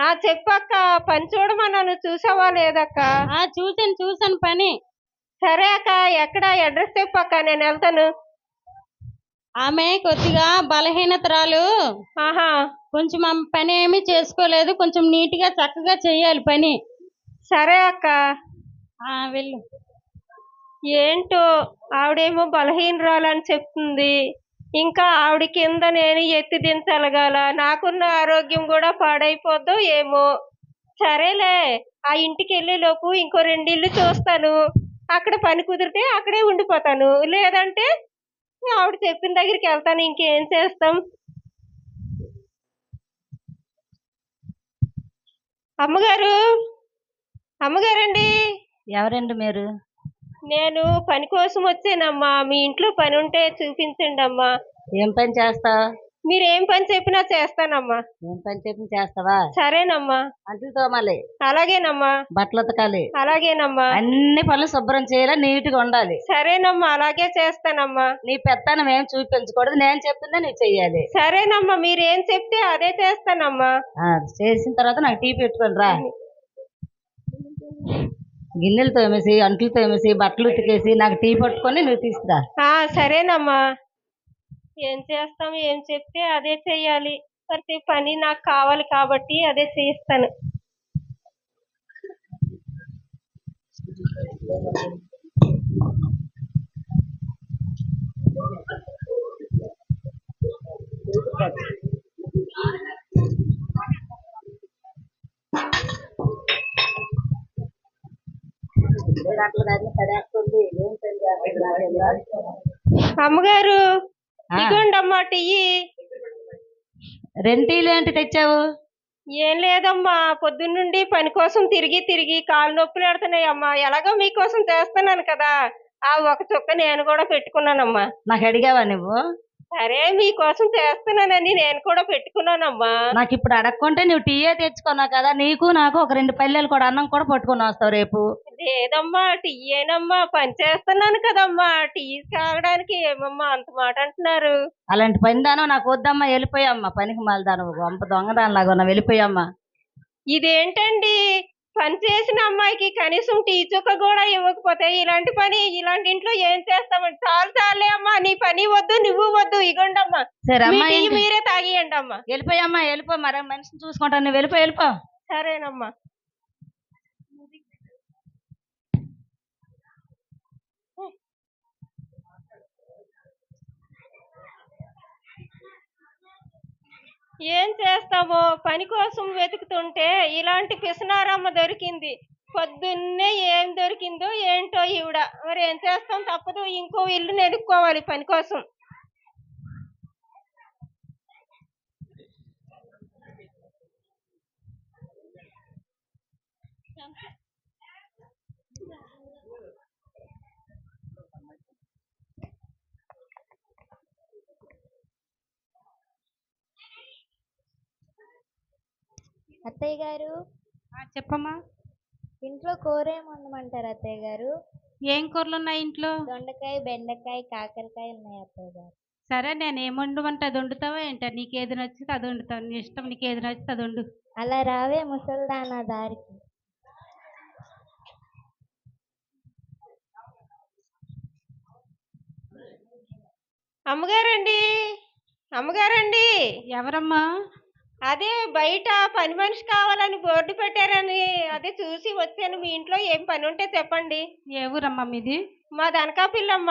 ఆ చెప్పక్క పని చూడమన్నాను చూసావా లేదక్క? ఆ చూసాను చూసాను పని. సరే అక్క ఎక్కడ? అడ్రస్ చెప్పక్క నేను వెళ్తాను. ఆమె కొద్దిగా బలహీనతరాలు. ఆహా. కొంచెం ఆమె పని ఏమీ చేసుకోలేదు. కొంచెం నీట్గా చక్కగా చెయ్యాలి పని. సరే అక్క. ఆ వెళ్ళు. ఏంటో ఆవిడేమో బలహీనరాలని చెప్తుంది. ఇంకా ఆవిడ కింద నేను ఎత్తి దించగల నాకున్న ఆరోగ్యం కూడా పాడైపోద్దో ఏమో. సరేలే ఆ ఇంటికి వెళ్ళేలోపు ఇంకో రెండిల్లు చూస్తాను. అక్కడ పని కుదిరితే అక్కడే ఉండిపోతాను. లేదంటే ఆవిడ చెప్పిన దగ్గరికి వెళ్తాను. ఇంకేం చేస్తాం? అమ్మగారు అమ్మగారండి. ఎవరండి మీరు? నేను పని కోసం వచ్చానమ్మా. మీ ఇంట్లో పని ఉంటే చూపించండి అమ్మా. ఏం పని చేస్తావు మీరు ఏం పని చెప్పినా చేస్తానమ్మా. ఏం పని చెప్పి చేస్తావా? సరేనమ్మా. అంట్లు తోమాలి. అలాగేనమ్మా. బట్టలు ఉతకాలి. అలాగేనమ్మా. అన్ని పనులు శుభ్రం చేయాలి నీట్గా ఉండాలి. సరేనమ్మా అలాగే చేస్తానమ్మా. నీ పెత్తనం ఏం చూపించకూడదు నేను చెప్తుందే నువ్వు చెయ్యాలి. సరేనమ్మా మీరు ఏం చెప్తే అదే చేస్తానమ్మా. ఆ, చేసిన తర్వాత నాకు టీ పెట్టుకొని రా. గిన్నెలతో తోమేసి అంట్లతో తోమేసి బట్టలు ఉతికేసి నాకు టీ పట్టుకొని నువ్వు తీసుకురా. ఆ సరేనమ్మా. ఏం చేస్తాం ఏం చెప్తే అదే చెయ్యాలి. ప్రతి పని నాకు కావాలి కాబట్టి అదే చేయిస్తాను. అమ్మగారు ఆ. ఇదిగోండి అమ్మా టీ. రెండు టీలు ఏంటి తెచ్చావు? ఏం లేదమ్మా పొద్దున్నుండి పని కోసం తిరిగి తిరిగి కాళ్ళు నొప్పులు పెడుతున్నాయి అమ్మా ఎలాగో మీకోసం చేస్తున్నాను కదా. ఆ ఒక చుక్క నేను కూడా పెట్టుకున్నానమ్మా. నాకు అడిగావా నువ్వు? సరే మీకోసం చేస్తున్నానని నేను కూడా పెట్టుకున్నానమ్మా. నాకు ఇప్పుడు అడగకుంటే నువ్వు టీయే తెచ్చుకున్నావు కదా. నీకు నాకు ఒక రెండు పల్లెలు కూడా అన్నం కూడా పట్టుకొని వస్తావు రేపు. లేదమ్మా టీ ఏనమ్మా పని చేస్తున్నాను కదమ్మా టీ తాగడానికి ఏమమ్మా అంత మాట అంటున్నారు? అలాంటి పని దానం నాకు వద్దమ్మా వెళ్ళిపోయామ్మా పనికి మళ్ళదాను గొంప దొంగదానిలాగా ఉన్నా వెళ్ళిపోయామ్మా. ఇదేంటండి? పని చేసిన అమ్మాయికి కనీసం టీ చుక్క కూడా ఇవ్వకపోతే ఇలాంటి పని ఇలాంటి ఇంట్లో ఏం చేస్తామండి? చాలు చాలే అమ్మా నీ పని వద్దు నువ్వు వద్దు ఇగోండమ్మా సరే అమ్మా మీరే తాగియండి అమ్మా. వెళ్ళిపోయామ్మా వెళ్ళిపో మరే మనిషిని చూసుకుంటాను వెళ్ళిపో వెళ్ళిపో. సరేనమ్మా. ఏం చేస్తావో? పని కోసం వెతుకుతుంటే ఇలాంటి పిసనారమ్మ దొరికింది. పొద్దున్నే ఏం దొరికిందో ఏంటో ఈవిడ. మరి ఏం చేస్తాం? తప్పదు. ఇంకో ఇల్లు నెలుక్కోవాలి పని కోసం. అత్తయ్య గారు? చెప్పమ్మా. ఇంట్లో కూర ఏమి వండమంటారు అత్తయ్య గారు? ఏం కూరలు ఉన్నాయి ఇంట్లో? దొండకాయ బెండకాయ కాకరకాయ ఉన్నాయి అత్తయ్య గారు. సరే నేను ఏం వండమంటే అది వండుతావా ఏంటో? నీకు ఏది నచ్చితే అది వండుతాను నీ ఇష్టం నీకు ఏది నచ్చితే అది వండు. అలా రావే ముసల్దానా దారికి. అమ్మగారండి? అమ్మగారండి? ఎవరమ్మా? అదే బయట పని మనిషి కావాలని బోర్డు పెట్టారని అదే చూసి వచ్చాను. మీ ఇంట్లో ఏం పని ఉంటే చెప్పండి. ఏ ఊరమ్మా మీది? మా దనకాపిల్లమ్మ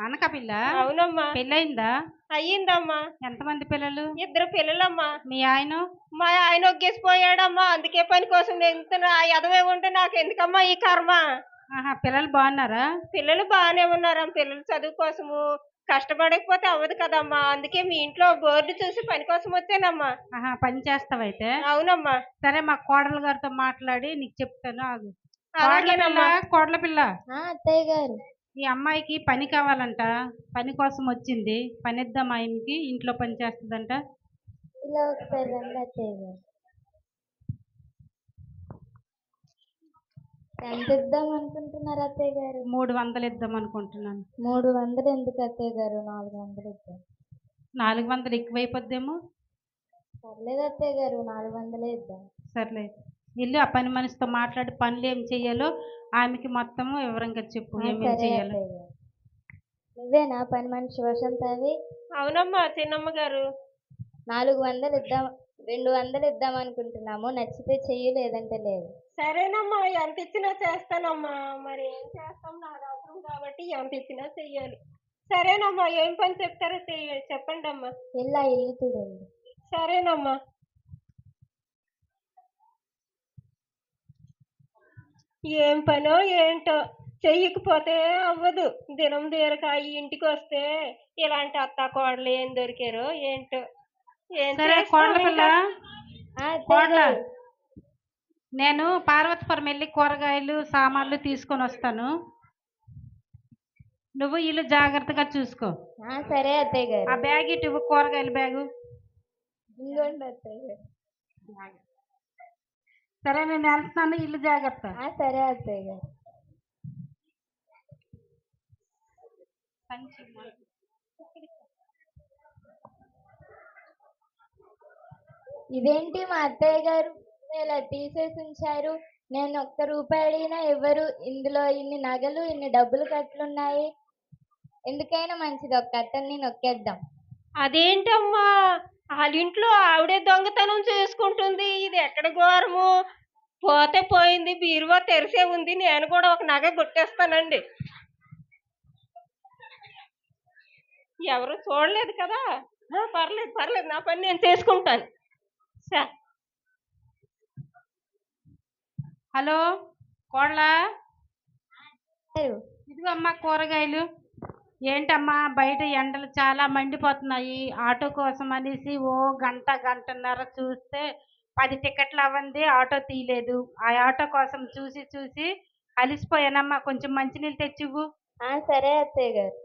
అనకపిల్ల? అవునమ్మా. పెళ్ళయిందా? అయ్యిందమ్మా. ఎంతమంది పిల్లలు? ఇద్దరు పిల్లలమ్మా. మీ ఆయన? మా ఆయన ఒగ్గేసిపోయాడమ్మా. అందుకే పని కోసం నేను ఆ ఎదవే ఉంటే నాకు ఎందుకమ్మా ఈ కర్మ? ఆహా పిల్లలు బాగున్నారా? పిల్లలు బాగానే ఉన్నారమ్మ. పిల్లలు చదువు కోసము కష్టపడకపోతే అవ్వదు కదమ్మా. అందుకే మీ ఇంట్లో బోర్డు చూసి పని కోసం వచ్చానమ్మా. ఆహా పని చేస్తావైతే? అవునమ్మా. సరే మా కోడలు గారితో మాట్లాడి నీకు చెప్తాను ఆగు. కోడల పిల్ల అలాగేనమ్మా కోడల పిల్ల. ఆ, అత్తయ్య గారు. ఈ అమ్మాయికి పని కావాలంట పని కోసం వచ్చింది. పని ఇద్దాం ఆయనకి? ఇంట్లో పని చేస్తుందంట. ఇలా ఒకసారి రండి అత్తయ్య గారు. ఎంత ఇద్దాం అనుకుంటున్నారు అత్తయ్య గారు? మూడు వందలు ఇద్దాం అనుకుంటున్నాను. మూడు వందలు ఎందుకు అత్తయ్య గారు? నాలుగు వందలు ఇద్దాం. నాలుగు వందలు ఎక్కువైపోద్దేమో? పర్లేదు అత్తయ్య గారు నాలుగు వందలే ఇద్దాం. సర్లే ఇల్లు ఆ పని మనిషితో మాట్లాడి పనులు ఏం చెయ్యాలో ఆమెకి మొత్తము వివరంగా చెప్పు ఏమేం చెయ్యాలో. నువ్వేనా పని మనిషి వసంతది? అవునమ్మా చిన్నమ్మ గారు. నాలుగు వందలు ఇద్దాం. రెండు వందలు ఇద్దాం అనుకుంటున్నాము. నచ్చితే చెయ్యి లేదంటే లేదు. సరేనమ్మా ఎంత ఇచ్చినా చేస్తానమ్మా. మరి ఏం చేస్తాం? నా అవసరం కాబట్టి ఎంత ఇచ్చినా చెయ్యాలి. సరేనమ్మా ఏం పని చెప్తారో చెయ్య చెప్పండి అమ్మా ఇలా ఇల్లు చూడండి. సరేనమ్మా. ఏం పనో ఏంటో చెయ్యకపోతే అవ్వదు. దినం తీరక ఈ ఇంటికి వస్తే ఇలాంటి అత్త కోడలు ఏం దొరికారో ఏంటో. సరే కోడల పిల్ల. కోడల. నేను పార్వతీపురం వెళ్ళి కూరగాయలు సామాన్లు తీసుకొని వస్తాను. నువ్వు ఇల్లు జాగ్రత్తగా చూసుకో. ఆ, సరే అత్తయ్య గారు. ఆ బ్యాగ్ ఇటు ఇవ్వు, కూరగాయల బ్యాగు. సరే నేను వెళ్తున్నాను ఇల్లు జాగ్రత్త. సరే అత్తయ్య గారు. ఇదేంటి మా అత్తయ్య గారు? ఇలా తీసేసి ఉంచారు. నేను ఒక్క రూపాయి అడిగినా ఇవ్వరు ఇందులో ఇన్ని నగలు ఇన్ని డబ్బులు కట్లున్నాయి. ఎందుకైనా మంచిది. ఒక కట్టని నొక్కేద్దాం. అదేంటమ్మా? వాళ్ళ ఇంట్లో ఆవిడే దొంగతనం చేసుకుంటుంది. ఇది ఎక్కడ ఘోరము? పోతే పోయింది బీరువా తెరిసే ఉంది. నేను కూడా ఒక నగ కొట్టేస్తానండి. ఎవరు చూడలేదు కదా? పర్లేదు పర్లేదు. నా పని నేను చేసుకుంటాను. హలో గారు, ఇదిగో అమ్మా కూరగాయలు. ఏంటమ్మా బయట ఎండలు చాలా మండిపోతున్నాయి. ఆటో కోసం అనేసి ఓ గంట గంటన్నర చూస్తే పది టికెట్లు అవ్వంది ఆటో తీయలేదు. ఆ ఆటో కోసం చూసి చూసి అలిసిపోయానమ్మా. కొంచెం మంచినీళ్ళు తెచ్చివ్వు. ఆ సరే అత్తయ్య గారు.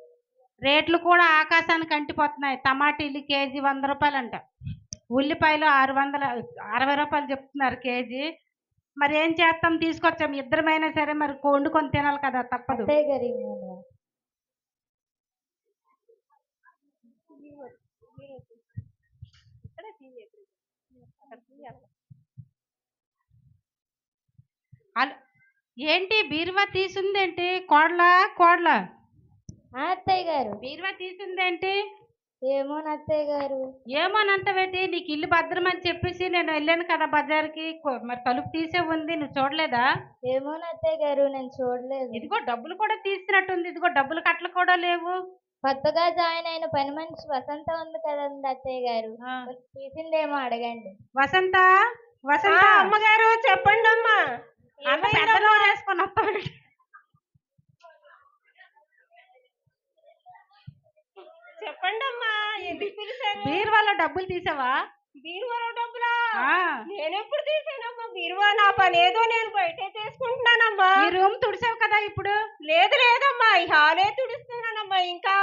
రేట్లు కూడా ఆకాశానికి అంటిపోతున్నాయి. టమాటీలు కేజీ వంద రూపాయలు అంట ఉల్లిపాయలు ఆరు వందల అరవై రూపాయలు చెప్తున్నారు కేజీ. మరి ఏం చేస్తాం? తీసుకొచ్చాం. ఇద్దరమైనా సరే మరి వండుకొని తినాలి కదా తప్పదు. ఏంటి? బీరువా తీసుందేంటి? కోడ్ల? కోడ్ల? అత్తయ్య గారు. బీరువా తీసుందేంటి? ఏమో అత్తయ్య గారు ఏమోనంతవేటి? నీకు ఇల్లు భద్రమని చెప్పేసి నేను వెళ్ళాను కదా బజార్కి. కొ- మరి తలుపు తీసే ఉంది. నువ్వు చూడలేదా? ఏమో అత్తయ్య గారు నేను చూడలేదు. ఇదిగో డబ్బులు కూడా తీసినట్టుంది. ఇదిగో డబ్బులు కట్టలు కూడా లేవు. కొత్తగా జాయిన్ అయిన పని మనిషి వసంత ఉంది కదండి అత్తయ్య గారు ఆ. తీసిందేమో అడగండి. వసంత? వసంత అమ్మగారు చెప్పండి అమ్మా అంత పెద్ద నోరు వేసుకొని వస్తావేంటి? చెప్పండి అమ్మా ఎందుకు పిలిచారు? బీరువాలో డబ్బులు తీసావా? బీరువాలో డబ్బులా? ఆ. నేను ఎప్పుడు తీసానమ్మా? బీరువా నా పని ఏదో నేను బయటే చేసుకుంటున్నానమ్మా. ఈ రూమ్ తుడిసావు కదా ఇప్పుడు? లేదు లేదమ్మా. ఈ హాలే తుడుస్తున్నానమ్మా. ఇంకా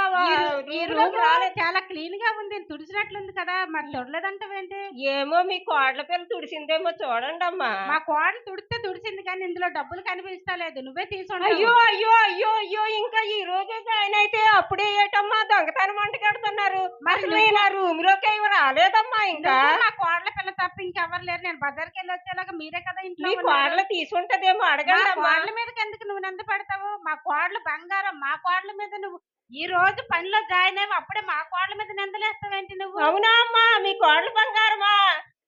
ఈ రూమ్ రాలేదు చాలా క్లీన్గా ఉంది. తుడిచినట్లుంది కదా. మరి చూడలేదంటావేంటి ఏమో మీ కోడల పిల్ల తుడిసిందేమో చూడండి అమ్మా మా కోడలు తుడిస్తే తుడిచింది కానీ ఇందులో డబ్బులు కనిపిస్తా లేదు నువ్వే తీసుంటావు అయ్యో అయ్యో అయ్యో అయ్యో. ఇంకా ఈ రోజే జాయిన్ అయితే అప్పుడే ఏటమ్మా దొంగతనం అంట కడుతున్నారు మరి నా రూమ్లోకి రాలేదమ్మా ఇంకా. మా కోడల పిల్ల తప్ప ఇంకెవరు లేరు. నేను బజార్కి వెళ్ళి వచ్చేలాగా మీరే కదా ఇంట్లో మీ. కోడలు తీసుంటదేమో అడగండి అమ్మా కోడల మీదకి ఎందుకు నువ్వు నింద పెడతావు? మా కోడలు బంగారం. మా కోడల మీద నువ్వు ఈ రోజు పనిలో జాయిన్ అయ్యి అప్పుడే మా కోడల మీద నిందలేస్తావేంటి నువ్వు? అవునా అమ్మా మీ కోడలు బంగారమా?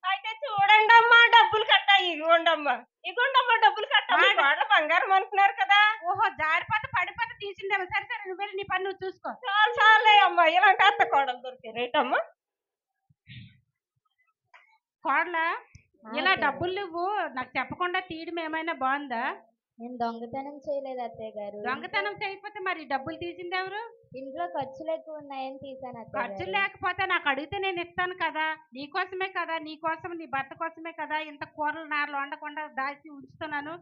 అయితే చూడండి అమ్మా డబ్బులు కట్ట. ఇవ్వండి అమ్మా ఇవ్వండి అమ్మా డబ్బులు కట్ట. మీ కోడలు బంగారం అంటున్నారు కదా. ఓహో జారిపోతే పడిపోతే తీసిందేమో. సరే సరే నువ్వు వెళ్ళి నీ పని నువ్వు చూసుకో. చాలు చాలే అమ్మా. ఇలాంటి అత్త కోడలు దొరికారు ఏంటమ్మా కోడల ఇలా. డబ్బులు నువ్వు నాకు చెప్పకుండా తీయడం ఏమైనా బాగుందా? నేను దొంగతనం చేయలేదు అత్తయ్య గారు. దొంగతనం చేయకపోతే మరి డబ్బులు తీసింది ఎవరు? ఇంట్లో ఖర్చులు ఎక్కువ ఉన్నాయని తీసాను అత్తయ్య ఖర్చులు. లేకపోతే నాకు అడిగితే నేను ఇస్తాను కదా. నీకోసమే కదా నీకోసం నీ భర్త కోసమే కదా ఇంత కూరలు నారలు వండకుండా దాచి ఉంచుతున్నాను?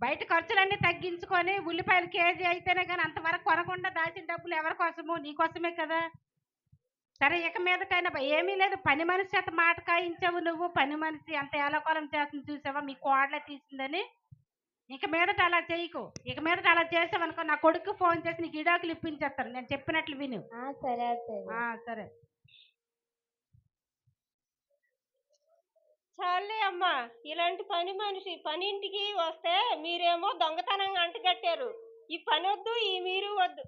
బయట ఖర్చులన్నీ తగ్గించుకొని ఉల్లిపాయలు కేజీ అయితేనే కానీ అంతవరకు కొనకుండా దాచిన డబ్బులు ఎవరి కోసము? నీకోసమే కదా. సరే ఇక మీదటైనా బ- ఏమీ లేదు. పని మనిషి చేత మాట కాయించావు నువ్వు. పని మనిషి అంత ఏలకోలం చేస్తుంది చూసావా? మీ కోడలే తీసిందని. ఇక మీదట అలా చేయకు. ఇక మీదట అలా చేసావనుకో నా కొడుకు ఫోన్ చేసి నీకు ఇడాకులు ఇప్పించేస్తాను. నేను చెప్పినట్లు విను. ఆ, సరే సరే. చాలే అమ్మా. ఇలాంటి పని మనిషి పని ఇంటికి వస్తే మీరేమో దొంగతనంగా అంటగట్టారు. ఈ పని వద్దు ఈ మీరు వద్దు.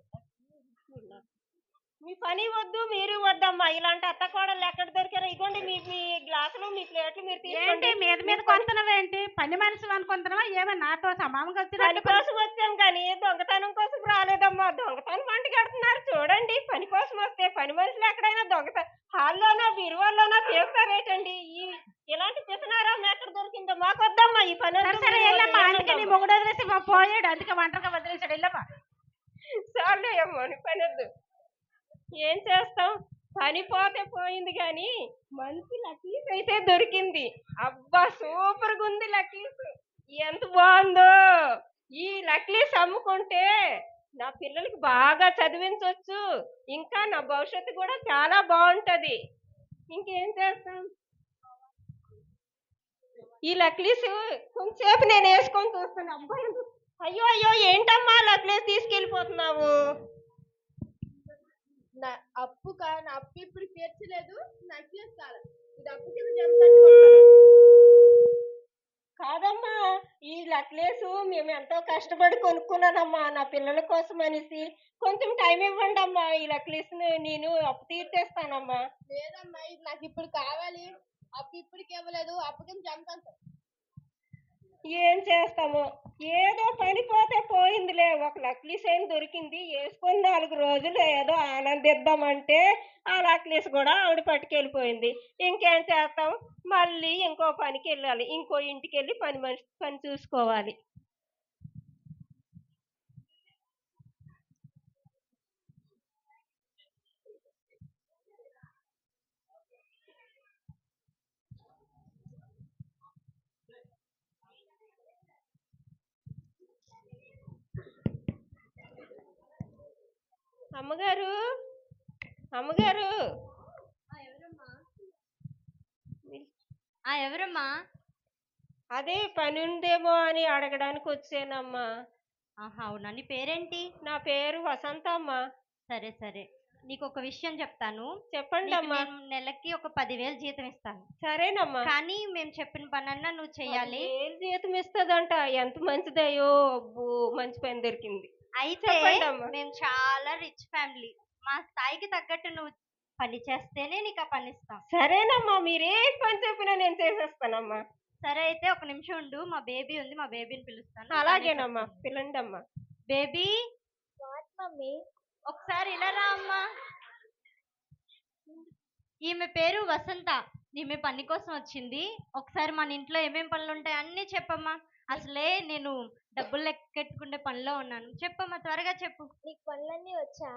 మీ పని వద్దు మీరు వద్దమ్మా. ఇలాంటి అత్త కోడలు ఎక్కడ దొరికారో ఇగోండి మీ మీ గ్లాసులు మీ ప్లేట్లు మీరు తీసుకోండి. మీద మీద కొంటున్నావు ఏంటి? పని మనిషి అనుకుంటున్నావా? ఏమో నాతో సమానంగా పని వచ్చినట్టు కోసం వచ్చాం కానీ దొంగతనం కోసం రాలేదమ్మా. దొంగతనం వంట కడుతున్నారు చూడండి పని కోసం వస్తే పని మనుషులు ఎక్కడైనా దొంగతనం హాల్లోనా బీరువాల్లోనా తీస్తారేటండి ఈ ఇలాంటి పిసనారా ఎక్కడ దొరికిందో? మాకు వద్దమ్మా ఈ పని సరే వెళ్ళమ్మా. అందుకే నీ. మొగుడు వదిలేసి పోయాడు. అందుకే ఒంటరిగా వదిలేసాడు వెళ్ళమ్మా. చాలే పని వద్దు ఏం చేస్తాం పనిపోతే పోయింది కానీ మంచి లక్కీస్ అయితే దొరికింది. అబ్బా సూపర్గా ఉంది లక్కీస్. ఎంత బాగుందో. ఈ లక్లీస్ అమ్ముకుంటే నా పిల్లలకి బాగా చదివించవచ్చు ఇంకా నా భవిష్యత్తు కూడా చాలా బాగుంటది. ఇంకేం చేస్తాం? ఈ లక్లీస్ కొంచెంసేపు నేను వేసుకొని చూస్తాను. అబ్బాయి అయ్యో అయ్యో ఏంటమ్మా లక్లీస్ తీసుకెళ్ళిపోతున్నావు? నా అప్పు కా నా అప్పు ఇప్పుడు తీర్చలేదు. నెక్లెస్ కాలం. ఇది అప్పు కింద కాదమ్మా ఈ లక్లేస్ మేము ఎంతో కష్టపడి కొనుక్కున్నానమ్మా నా పిల్లల కోసం అనేసి. కొంచెం టైం ఇవ్వండి అమ్మా ఈ లక్లేస్ నేను అప్పు తీర్చేస్తానమ్మా. లేదమ్మా ఇది నాకు ఇప్పుడు కావాలి. అప్పు ఇప్పటికి ఇవ్వలేదు. అప్పు కింద ఏం చేస్తాము? ఏదో పనిపోతే పోయిందిలే. ఒక నక్లీస్ ఏం దొరికింది. వేసుకొని నాలుగు రోజులు ఏదో ఆనందిద్దామంటే ఆ నక్లీస్ కూడా ఆవిడ పట్టుకెళ్ళిపోయింది. ఇంకేం చేస్తాం? మళ్ళీ ఇంకో పనికి వెళ్ళాలి. ఇంకో ఇంటికి వెళ్ళి పని మనిషి పని చూసుకోవాలి. అమ్మగారు? అమ్మగారు? ఎవరమ్మా? అదే పని ఉందేమో అని అడగడానికి వచ్చానమ్మా. ఆహా అవునా? నీ పేరేంటి? నా పేరు వసంత అమ్మా సరే సరే. నీకు ఒక విషయం చెప్తాను. చెప్పండి అమ్మా నెలకి ఒక పదివేలు జీతం ఇస్తాను. సరేనమ్మా. కానీ మేము చెప్పిన పనన్నా నువ్వు చెయ్యాలి. ఏం జీతం ఇస్తుందంట. ఎంత మంచిదయ్యో? అబ్బో మంచి పని దొరికింది. అయితే. మేము చాలా రిచ్ ఫ్యామిలీ మా స్థాయికి తగ్గట్టు నువ్వు పని చేస్తేనే నీకు ఆ పని ఇస్తాం. సరేనమ్మా మీరే పని చెప్పినా నేను చేసేస్తానమ్మా. సరే అయితే ఒక నిమిషం ఉండు. మా బేబీ ఉంది మా బేబీని పిలుస్తాను. అలాగేనమ్మా పిల్లండి అమ్మా బేబీ మమ్మీ. ఒకసారి ఇలా రా అమ్మా. ఈమె పేరు వసంత. ఈమె పని కోసం వచ్చింది. ఒకసారి మన ఇంట్లో ఏమేం పనులు ఉంటాయి అన్నీ చెప్పమ్మా. అసలే నేను డబ్బులు లెక్కెట్టుకునే పనిలో ఉన్నాను. చెప్పమ్మా త్వరగా చెప్పు. నీకు పనులన్నీ వచ్చా?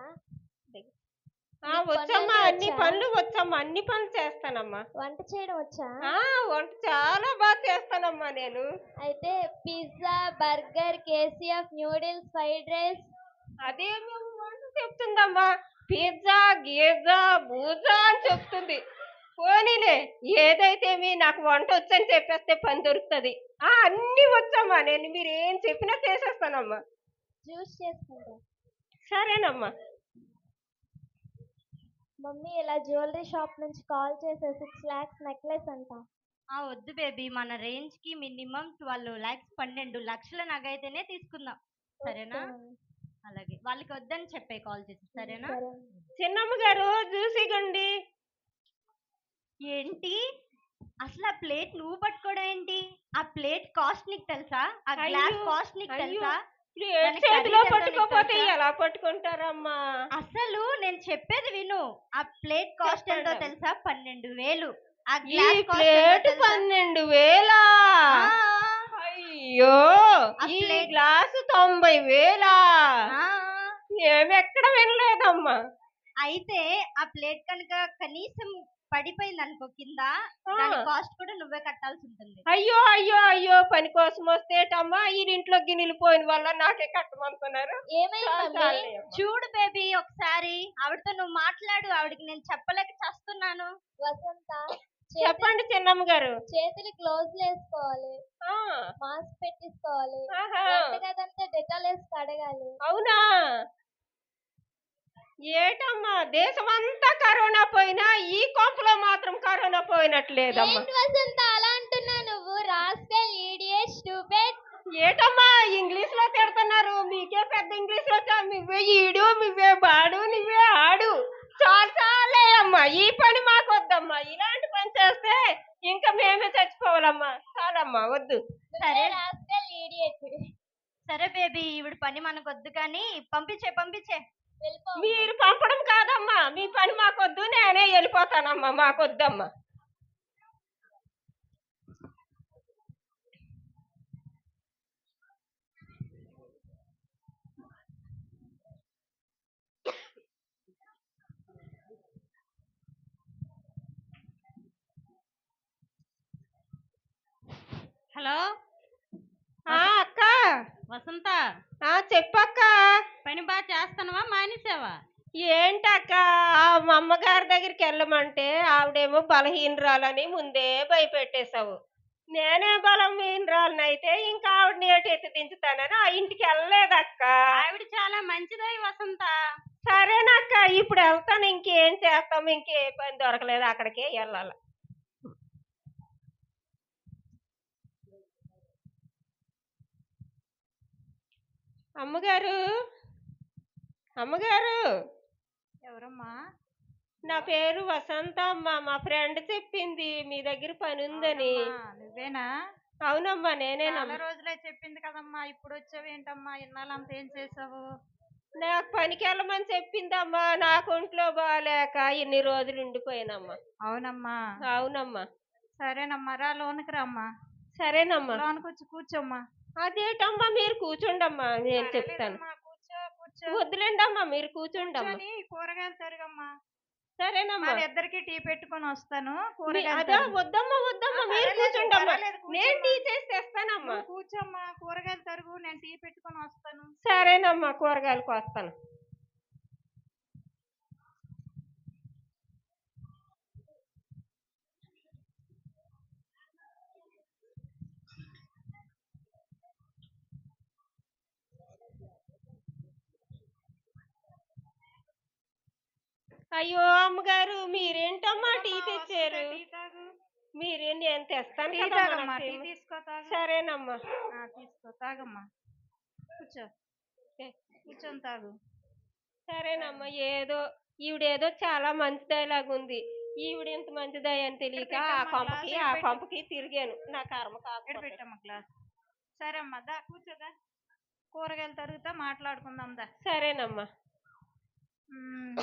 ఆ, నీకు వచ్చమ్మా పనులన్నీ అన్ని వచ్చా? పనులు వచ్చమ్మా అన్ని పనులు చేస్తానమ్మా. వంట చేయడం వచ్చా? ఆ వంట చాలా బాగా చేస్తానమ్మా నేను. అయితే pizza burger KCF noodles fried rice. అదే మేము వంట చెప్తుందమ్మా. పిజ్జా గీజా బూజా అని చెప్తుంది. పోనీలే ఏదైతే మీ నాకు వంట వచ్చని చెప్పేస్తే పని దొరుకుతుంది. ఆ అన్ని వచ్చమ్మా నేను మీరు ఏం చెప్పినా చేసేస్తానమ్మా. జ్యూస్ చేసుకుంటా సరేనమ్మా. మమ్మీ ఇలా జ్యువెలరీ షాప్ నుంచి కాల్ చేసే సిక్స్ ల్యాక్స్ నెక్లెస్ అంట. ఆ వద్దు బేబీ మన రేంజ్కి మినిమం ట్వెల్వ్ లాక్స్ పన్నెండు లక్షల నగైతేనే తీసుకుందాం. సరేనా. అలాగే. వాళ్ళకి వద్దని చెప్పే కాల్ చేసి సరేనా? సరే. చిన్నమ్మ గారు చూసిగండి ఏంటి? అసలు ఆ ప్లేట్ నువ్వు పట్టుకోవడం ఏంటి? ఆ ప్లేట్ కాస్ట్ నీకు తెలుసా? ఆ గ్లాస్ అయ్యో, కాస్ట్ నీకు అయ్యో. తెలుసా? ప్లేట్ మనకి చేతిలో ఖరీదు ఎంతో పట్టుకోపోతే నీకు తెలుసా? ఎలా పట్టుకుంటారమ్మా? అసలు నేను చెప్పేది విను. ఆ ప్లేట్ కాస్ట్ ఎంతో చెప్పండి. తెలుసా? పన్నెండు వేలు. ఆ ఈ గ్లాస్ కాస్ట్ ప్లేట్ ఎంతో తెలుసా? పన్నెండు వేలా? ఆ, అయ్యో ఆ ఈ ప్లేట్- గ్లాసు తొంభై వేలా? ఆ. ఏమి ఎక్కడ వినలేదమ్మా? అయితే ఆ ప్లేట్ కనుక కనీసం పడిపోయింది అనుకో కింద. దాని కాస్ట్ కూడా నువ్వే కట్టాల్సి ఉంటుంది అయ్యో అయ్యో అయ్యో పని కోసం వస్తేటమ్మా ఈ ఇంట్లో గిన్నెలు పోయిన వల్ల నాకే కట్టమంటున్నారు. ఏమైంది. చూడు బేబీ ఒకసారి ఆవిడతో నువ్వు మాట్లాడు ఆవిడకి నేను చెప్పలేక చేస్తున్నాను. వసంత చెప్పండి చిన్నమ్మ గారు. చేతులు గ్లౌజులు వేసుకోవాలి ఆ, మాస్క్ పెట్టించుకోవాలి డెటాల్ వేసి కడగాలి అవునా? ఏటమ్మా? దేశమంతా కరోనా పోయినా ఈ కొంపలో మాత్రం కరోనా పోయినట్లేదమ్మా. ఏంటి వసంత అలా అంటున్నావు ఏటమ్మా? ఇంగ్లీష్లో తిడుతున్నారు. మీకే పెద్ద ఇంగ్లీష్లో వచ్చా నువ్వే ఈడు నువ్వే బాడు నువ్వే ఆడు. చాలు చాలే అమ్మా. ఈ పని మాకు వద్దమ్మా ఇలాంటి పని చేస్తే ఇంకా మేమే చచ్చిపోవాలమ్మా. చాలమ్మా వద్దు. సరే. రాస్కల్ సరే బేబీ ఈవిడ పని మనకు వద్దు కానీ పంపించే పంపించే. మీరు పంపడం కాదమ్మా. మీ పని మాకొద్దు నేనే వెళ్ళిపోతానమ్మా. మాకొద్దమ్మా. హలో? ఆ అక్క. వసంత. చెప్పక్క. పని బాగా చేస్తానవా మానేసావా? ఏంటక్క ఆ మా అమ్మగారి దగ్గరికి వెళ్ళమంటే ఆవిడేమో బలహీనరాలని ముందే భయపెట్టేశావు. నేనే బలహీనరాలని అయితే ఇంకా ఆవిడని ఏటి ఎత్తి దించుతానని ఆ ఇంటికి వెళ్ళలేదక్క. ఆవిడ చాలా మంచిదై వసంత. సరేనక్క ఇప్పుడు వెళ్తాను ఇంకేం చేస్తాం ఇంకే పని దొరకలేదు అక్కడికే వెళ్ళాలి. అమ్మగారు! అమ్మగారు! ఎవరమ్మా? నా పేరు వసంత అమ్మ. మా ఫ్రెండ్ చెప్పింది మీ దగ్గర పని ఉందని నువ్వేనా? అవునమ్మా చాలా నేనేనమ్మా రోజులే చెప్పింది కదమ్మా. ఇప్పుడు వచ్చావేంటమ్మా ఇన్నాళ్ళంతా ఏం చేసావు? నాకు పనికి వెళ్ళమని చెప్పిందమ్మా. నాకు ఒంట్లో బాగాలేక ఇన్ని రోజులు ఉండిపోయానమ్మా. అవునమ్మా. అవునమ్మా. సరేనమ్మా రా లోనికి రామ్మా. సరేనమ్మా. లోనికి వచ్చి కూర్చోమ్మా. అదేటమ్మా మీరు కూర్చోండమ్మా నేను చెప్తాను. పర్వాలేదమ్మా, కూర్చో కూర్చో. వద్దులేండి అమ్మా మీరు కూర్చోండమ్మా. కూరగాయలు తరుగమ్మా. సరేనమ్మా. ఇద్దరికి టీ పెట్టుకొని వస్తాను అదో. వద్దమ్మా వద్దమ్మా మీరు కూర్చోండమ్మా. నేను. టీ చేసి తెస్తానమ్మా కూర్చోమ్మా కూరగాయలు తరుగు నేను టీ పెట్టుకొని వస్తాను. సరేనమ్మా కూరగాయలకు వస్తాను. అయ్యో అమ్మగారు మీరేంటమ్మా టీ తెచ్చారు. మీరే నేను తెస్తాను సరేనమ్మా. తీసుకో తాగమ్మా. కూర్చో. కూర్చొని తాగు. సరేనమ్మా ఏదో ఈవిడేదో చాలా మంచిదైలాగా ఉంది ఈవిడ ఇంత మంచిదయ్య అని తెలియక ఆ కొంపకి గ్లాస్ ఆ పెట్టు. కొంపకి తిరిగాను. నా కర్మ కాకపోతే. పెట్టమ్మా గ్లాస్. సరే అమ్మా దా కూర్చోదా. కూరగాయలు తరుగుతా మాట్లాడుకుందాం దా. సరేనమ్మా. మ్మ్.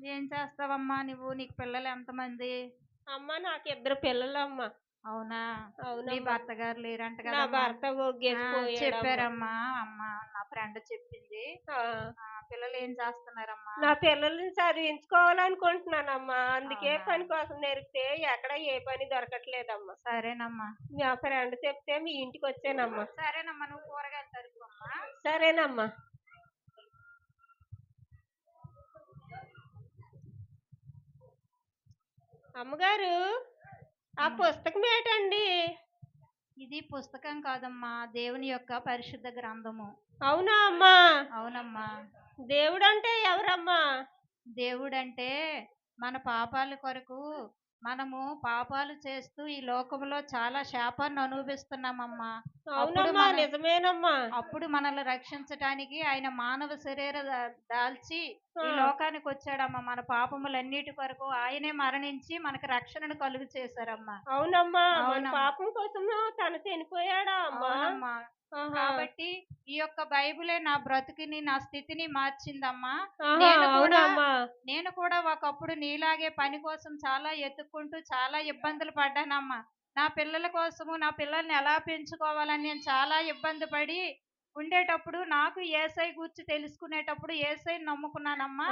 ఏం చేస్తావమ్మా నువ్వు? నీకు పిల్లలు ఎంతమంది? అమ్మ నాకు ఇద్దరు పిల్లలమ్మా. అవునా? నీ అవునమ్మా. భర్త గారు లేరంట నా కదా భర్త ఒగ్గేసి చెప్పారమ్మా. అమ్మ నా ఫ్రెండ్ చెప్పింది. ఆ, ఆ, పిల్లలు ఏం చేస్తున్నారమ్మా? నా పిల్లల్ని చదివించుకోవాలనుకుంటున్నానమ్మా. అందుకే అవునా? పని కోసం నెరిగితే ఎక్కడ ఏ పని దొరకట్లేదమ్మా. సరేనమ్మా. మా ఫ్రెండ్ చెప్తే మీ ఇంటికి వచ్చానమ్మా. సరేనమ్మా నువ్వు కూరగాయలు తరుగుమ్మా సరేనమ్మా. అమ్మగారు ఆ పుస్తకం ఏంటండి? ఇది పుస్తకం కాదమ్మా దేవుని యొక్క పరిశుద్ధ గ్రంథము. అవునా అమ్మా? అవునమ్మా. దేవుడు అంటే ఎవరమ్మా? దేవుడంటే మన పాపాల కొరకు మనము పాపాలు చేస్తూ ఈ లోకంలో చాలా శాపాన్ని అనుభవిస్తున్నామమ్మా అవునమ్మా నిజమేనమ్మా అప్పుడు మనల్ని రక్షించటానికి ఆయన మానవ శరీర దాల్చి ఈ. లోకానికి వచ్చాడమ్మా మన పాపములన్నిటి కొరకు ఆయనే మరణించి మనకి రక్షణను కలుగు చేశారమ్మా అవునమ్మా. పాపం కోసం తను చనిపోయాడా అమ్మా అవునమ్మా. కాబట్టి ఈ యొక్క బైబిలే నా బ్రతుకుని నా స్థితిని మార్చిందమ్మా. నేను కూడా- అవునమ్మా. నేను కూడా ఒకప్పుడు నీలాగే పని కోసం చాలా ఎత్తుక్కుంటూ చాలా ఇబ్బందులు పడ్డానమ్మా. నా పిల్లల కోసము నా పిల్లల్ని ఎలా పెంచుకోవాలని నేను చాలా ఇబ్బంది పడి ఉండేటప్పుడు నాకు ఏసై గురించి తెలుసుకునేటప్పుడు ఏసై నమ్ముకున్నానమ్మా.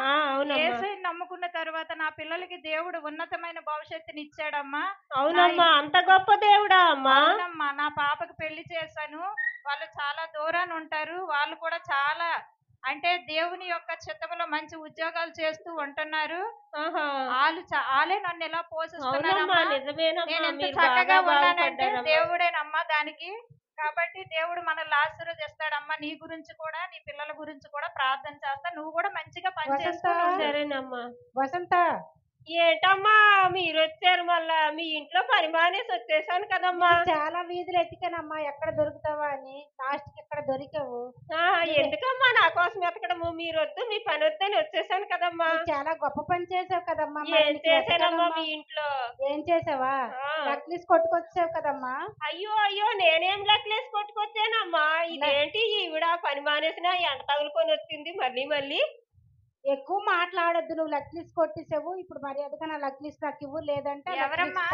ఏసై నమ్ముకున్న తర్వాత నా పిల్లలకి దేవుడు ఉన్నతమైన భవిష్యత్తుని ఇచ్చాడమ్మా. అవునమ్మా అంత గొప్ప దేవుడా అమ్మా? అవునమ్మా నా పాపకి పెళ్ళి చేశాను. వాళ్ళు చాలా దూరాన్ని ఉంటారు. వాళ్ళు కూడా చాలా అంటే దేవుని యొక్క చిత్తములో మంచి ఉద్యోగాలు చేస్తూ ఉంటున్నారు. వాళ్ళు వాళ్ళే నన్ను ఎలా పోషిస్తున్నారమ్మా. నిజమేనమ్మా. నేను ఎంత చక్కగా ఉన్నానంటే. దేవుడేనమ్మా దానికి. కాబట్టి దేవుడు మనల్ని ఆశీర్వదిస్తాడమ్మా. నీ గురించి కూడా నీ పిల్లల గురించి కూడా ప్రార్థన చేస్తా. నువ్వు కూడా మంచిగా పని వసంత. చేస్తూ ఉండు. సరేనమ్మా. వసంత. ఏంటమ్మా? మీరు వచ్చారు మళ్ళా. మీ ఇంట్లో పని మానేసి వచ్చేసాను కదమ్మా. చాలా వీధులు ఎతికానమ్మా ఎక్కడ దొరుకుతావా అని. లాస్ట్కి ఎక్కడ దొరికావు. ఎందుకమ్మా? నా కోసం ఎతకడము మీరు వద్దు మీ పని వద్దని వచ్చేసాను కదమ్మా. చాలా గొప్ప పని చేసావు కదమ్మా. ఏం చేశానమ్మా వెతకాలమ్మా. మీ ఇంట్లో? ఏం చేసావా. నక్లీస్ కొట్టుకొచ్చావు కదమ్మా. అయ్యో అయ్యో నేనేం లెక్కలేసి కొట్టుకొచ్చానమ్మా? ఇదేంటి? ఈవిడ పని మానేసిన ఎండ తగులుకొని వచ్చింది. మళ్ళీ మళ్ళీ ఎక్కువ మాట్లాడొద్దు నువ్వు లక్లీస్ కొట్టేసావు. ఇప్పుడు మర్యాదగా నా లక్లీస్ నాకు ఇవ్వు లేదంటే ఎవరమ్మా?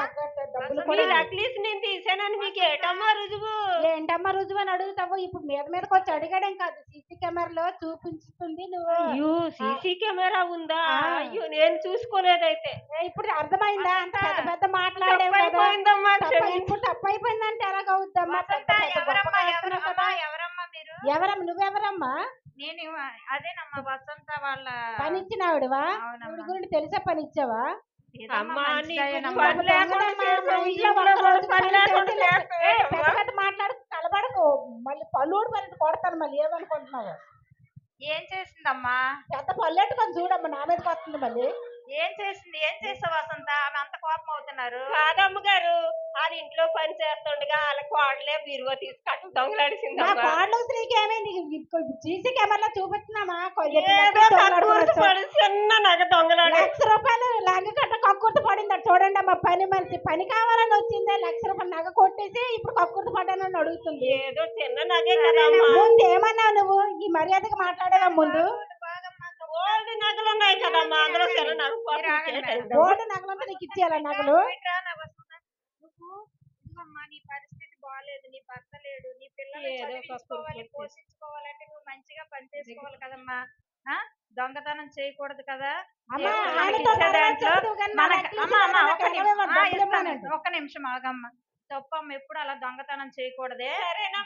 నేను తీసానని మీకు ఏటమ్మా రుజువు? ఏంటమ్మా రుజువు అని అడుగుతావు? ఇప్పుడు మీద మీదకి వచ్చి అడిగాడేం కాదు. సీసీ కెమెరాలో చూపించుతుంది నువ్వు. అయ్యో సీసీ కెమెరా ఉందా? ఆ. అయ్యో నేను చూసుకోలేదైతే. ఏ, ఇప్పుడు అర్థమైందా? అంత పెద్ద పెద్ద కదా. తప్పైపోయిందమ్మా తప్ప- క్షమించు. ఇప్పుడు తప్పైపోయిందంటే ఎలాగవుద్దమ్మా పెద్ద పెద్ద గొప్పగా చేస్తున్నావు కదా. ఎవరమ్మా మీరు? ఎవరమ్మా? నువ్వెవరమ్మా? నేను అదేనమ్మా వసంత వాళ్ళ పని ఇచ్చినావిడవా అవునమ్మా. ఇవిడి గురించి తెలిసే పని ఇచ్చావా మాట్లాడు కలబడకు మళ్ళీ పల్లుడు పల్లెట్టు కొడతాను మళ్ళీ ఏమనుకుంటున్నావు? ఏం చేసిందమ్మా? పెద్ద పల్లెట్టుకొని చూడమ్మా నా మీదకి వస్తుంది మళ్ళీ. ఏం చేసింది? ఏం చేసావు వసంత? ఆమె అంత కోపం అవుతున్నారు. కాదమ్మ గారు వాళ్ళ ఇంట్లో పని చేస్తుండగా వాళ్ళ కోడలే బీరువా తీసి కట్టు నా దొంగలాడిసిందమ్మా కోడలు నీకేమైంది? సీసీ కెమెరాలో చూపిస్తున్నామా? చిన్న నగ దొంగలాడి లక్ష రూపాయలు లంగ కట్ట కక్కుర్తి పడింది చూడండి అమ్మా పని మనిషి. పని కావాలని వచ్చిందే లక్ష రూపాయలు నగ కొట్టేసి ఇప్పుడు కక్కుర్తి పడ్డానని అడుగుతుంది. ఏదో చిన్న నగే కదమ్మా. ముందు ఏమన్నావు నువ్వు? ఈ మర్యాదగా మాట్లాడేవా ముందు? ఓల్డ్ నగలు ఉన్నాయి కదమ్మా అందులో చిన్న నగ మీరు ఆగండి మేడం. గోల్డ్ నగలంతా నీకు ఇచ్చేయాల నగలు నువ్వు ఇదిగోమ్మా నీ పరిస్థితి బాగాలేదు నీ భర్త లేడు. పోషించుకోవాలంటే నువ్వు మంచిగా పని చేసుకోవాలి కదమ్మా ఆ? దొంగతనం చేయకూడదు కదా దాంట్లో. ఒక్క నిమిషం ఆగమ్మ తప్పమ్మ ఎప్పుడు అలా దొంగతనం చేయకూడదే.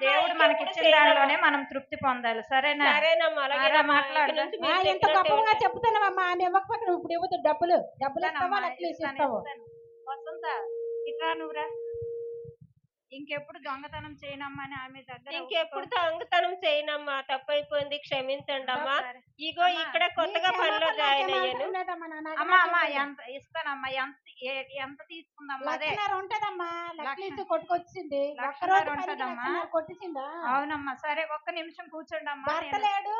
దేవుడు మనకి ఇచ్చిన. దానిలోనే మనం తృప్తి పొందాలి. సరేనా? ఎంత గొప్పగా చెప్తున్నావమ్మా ఆమె ఇవ్వకపోతే నువ్వు ఇప్పుడు ఇవ్వదు డబ్బులు. డబ్బులు ఇస్తావా ఇస్తావు. వసంత ఇట్రా నువ్వురా ఇంకెప్పుడు దొంగతనం చేయనమ్మా అని ఆమె దగ్గర ఇంకెప్పుడు దొంగతనం చేయనమ్మా తప్పైపోయింది క్షమించండి అమ్మా. ఇగో ఇక్కడ కొత్తగా పనిలో జాయిన్ అయ్యాను. అమ్మా అమ్మా ఎంత ఇస్తానమ్మా ఎంత ఎంత తీసుకుందమ్మా అదే? ఉంటదమ్మా కొట్టుకొచ్చింది. ఉంటదమ్మా. కొట్టించిందా? అవునమ్మా సరే ఒక్క నిమిషం కూర్చోండి అమ్మా భర్త లేడు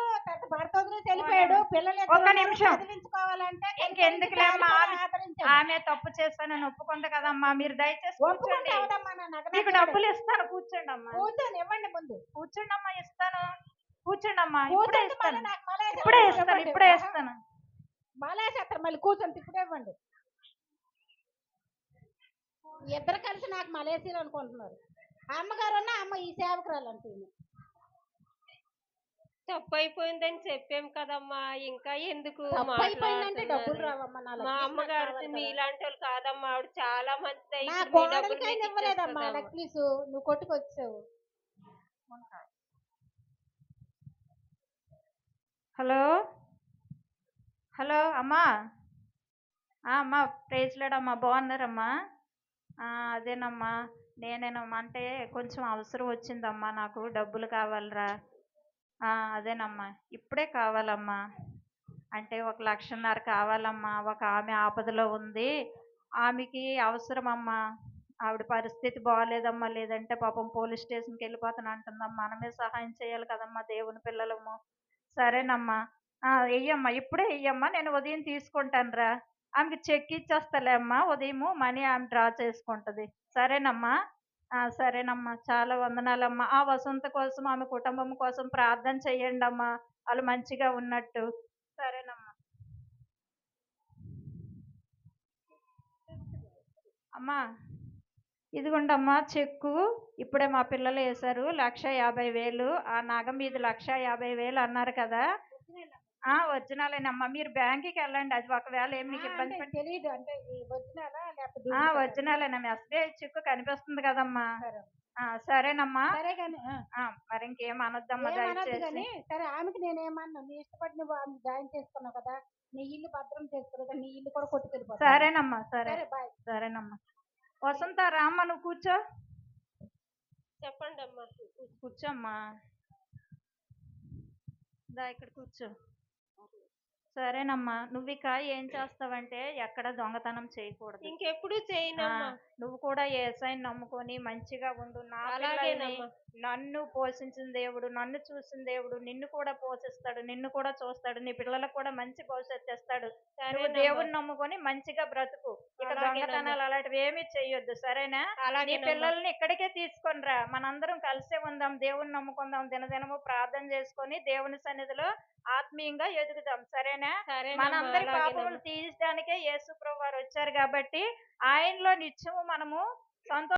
భర్త వెళ్ళిపోయాడు పిల్లలు ఒక్క నిమిషం. చదివించుకోవాలంటే ఇంకెందుకులే అమ్మా, ఆమె- తప్పు చేస్తానని ఒప్పుకుంది కదమ్మా మీరు దయచేసి కూర్చోండి. మీకు. డబ్బులు ఇస్తాను కూర్చోండి అమ్మా కూర్చొని ఇవ్వండి ముందు. కూర్చోండి అమ్మా ఇస్తాను. కూర్చోండి అమ్మా ఇప్పుడే ఇస్తాను నాకు మలేసి ఇప్పుడే ఇవ్వండి. ఇస్తాను ఇప్పుడే ఇస్తాను మలేసేస్తారు మళ్ళీ కూర్చొని ఇప్పుడే ఇవ్వండి. ఇద్దరు కలిసి నాకు మలేసీలు అనుకుంటున్నారు. అమ్మగారు ఉన్న అమ్మ ఈ సేవకురాలు అంటుంది తప్పైపోయిందని చెప్పాం కదమ్మా ఇంకా ఎందుకు తప్పైపోయిందంటే డబ్బులు మాట్లాడుతున్నారు? రావమ్మా నా మా అమ్మగారు. మీలాంటి వాళ్ళు కాదమ్మా ఆవిడ చాలా మంచిది డబ్బులు నువ్వు కొట్టుకొచ్చావు హలో? హలో అమ్మా? అమ్మా ప్రేజ్లాడమ్మా బాగున్నారమ్మా? అదేనమ్మా నేనేనమ్మా అంటే కొంచెం అవసరం వచ్చిందమ్మా నాకు డబ్బులు కావాలరా. అదేనమ్మా ఇప్పుడే కావాలమ్మా. అంటే ఒక లక్షన్నర కావాలమ్మా ఒక ఆమె ఆపదలో ఉంది. ఆమెకి అవసరమమ్మా. ఆవిడ పరిస్థితి బాగాలేదమ్మా లేదంటే పాపం పోలీస్ స్టేషన్కి వెళ్ళిపోతాను అంటుందమ్మా. మనమే సహాయం చేయాలి కదమ్మా దేవుని పిల్లలము. సరేనమ్మా. ఆ, వెయ్యమ్మా ఇప్పుడే ఎయ్యమ్మా. నేను ఉదయం తీసుకుంటాను రా ఆమెకి చెక్ ఇచ్చేస్తలే అమ్మా ఉదయము మనీ ఆమె డ్రా చేసుకుంటుంది. సరేనమ్మా. ఆ, సరేనమ్మా. చాలా వందనాలమ్మా. ఆ వసంత కోసం ఆమె కుటుంబం కోసం ప్రార్థన చెయ్యండి అమ్మా వాళ్ళు మంచిగా ఉన్నట్టు. సరేనమ్మా. అమ్మా. ఇదిగోండమ్మా చెక్కు. ఇప్పుడే మా పిల్లలు వేశారు. లక్ష యాభై వేలు. ఆ నగ మీద లక్ష యాభై వేలు అన్నారు కదా. ఆ ఒరిజినలేనమ్మా మీరు బ్యాంకుకి వెళ్ళండి. అది ఒకవేళ ఏం మీకు ఇబ్బంది తెలియదు అంటే ఒరిజినలా? ఒరిజినలేనమ్మా ఎస్బీఐ చెక్కు కనిపిస్తుంది కదమ్మా. సరేనమ్మా. సరే కానీ మరి ఇంకేం అనొద్దమ్మా కానీ సరే ఆమెకి నేనేమన్నా నీ ఇష్టపడి నువ్వు ఆమె జాయిన్ చేసుకున్నావు కదా నీ ఇల్లు భద్రం చేసుకోలేదు నీ ఇల్లు కూడా కొట్టుకెళ్ళిపోతా సరేనమ్మా సరే. సరేనమ్మా. వసంత రామ్మా నువ్వు కూర్చో. చెప్పండి అమ్మా. కూర్చోమ్మా దా ఇక్కడ కూర్చో. సరేనమ్మా నువ్వు ఇక ఏం చేస్తావంటే ఎక్కడ దొంగతనం చేయకూడదు. ఇంకెప్పుడు ఆ, చేయనమ్మా నువ్వు కూడా ఏసైని నమ్ముకొని మంచిగా ఉండు. నా పిల్లల్ని అలాగేనమ్మా నన్ను పోషించిన దేవుడు నన్ను చూసిన దేవుడు నిన్ను కూడా పోషిస్తాడు నిన్ను కూడా చూస్తాడు నీ పిల్లలకు కూడా మంచి భవిష్యత్తు ఇస్తాడు నువ్వు దేవుని నమ్ముకొని మంచిగా బ్రతుకు. ఇక. దొంగతనాలు అలాంటివి ఏమీ చెయ్యొద్దు సరేనా? నీ పిల్లల్ని ఇక్కడికే తీసుకొని రా. మనందరం కలిసే ఉందాం దేవుని నమ్ముకుందాం దినదినము ప్రార్థన చేసుకొని దేవుని సన్నిధిలో ఆత్మీయంగా ఎదుగుదాం. సరేనా? మనందరి పాపములు తీర్చడానికే యేసు ప్రభు వారు వచ్చారు కాబట్టి ఆయనలో నిత్యము మనము సంతో